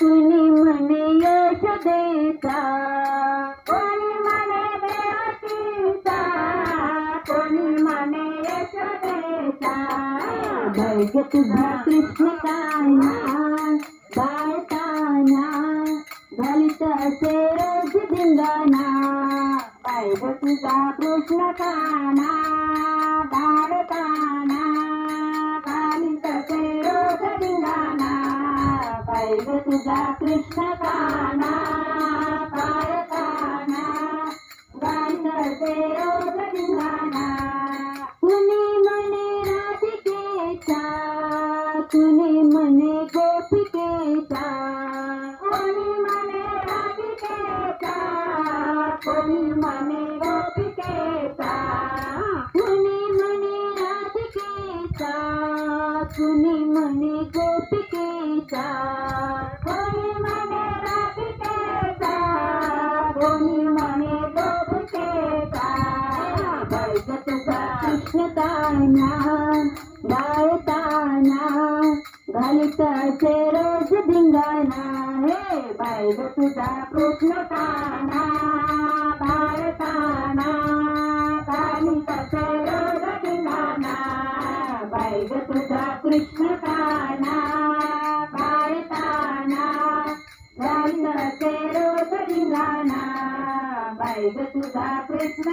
कुणी यश देता. कोणी मने देवकीचा कोणी म्हणे यशोदेचा बैग तुझा कृष्ण काना बाळताना घालित असे रोज दिंगाना बैग तुझा कृष्णताना बाळताना बैग तुझा कृष्ण काना बाळताना घालित असे रोज धिंगाणा कुणी म्हणे राधिकेचा कुणी म्हणे गोपिकेचा. कोणी म्हणे राधिकेचा कोणी म्हणे गोपिकेचा. कुणी म्हणे राधिकेचा कुणी म्हणे तुझा गायताना घालित असे रोज धिंगाणा. हे बैग तुझा कृष्ण भारताना बाळताना घालित असे रोज धिंगाणा. बैग तुझा कृष्ण काना. बाळताना घालित असे रोज धिंगाणा. बैग तुझा कृष्ण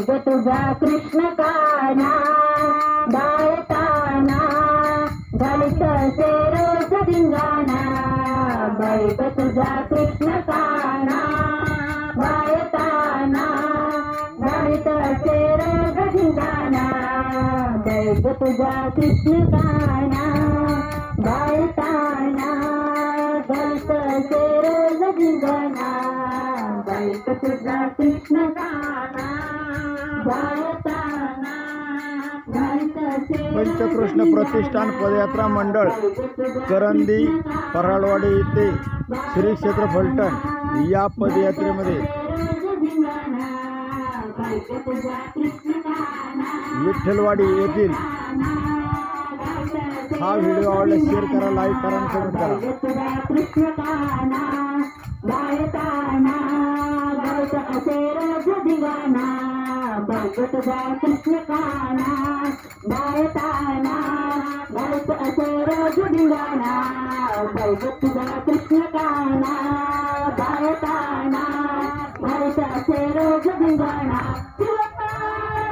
हे तुझा कृष्ण काना बाळताना घालित असे रोज धिंगाणा. बैठ तुझा कृष्ण काना बाळताना घालित असे रोज धिंगाणा. बैठ तुझा कृष्ण काना बाळताना घालित असे रोज धिंगाणा. बैठ तुझा कृष्ण काना. पंचकृष्ण प्रतिष्ठान पदयात्रा मंडळ करंदी पराडवाडी येथे श्री क्षेत्र फलटण या पदयात्रेमध्ये विठ्ठलवाडी येथील हा व्हिडिओ आवडला शेअर करा लाईक करा आणि कमेंट करा. बघत जा कृष्णकाना गायताना गायत असे रोज दिवाना बघत जा कृष्णकाना भारताना भारत असे रोज दिवाना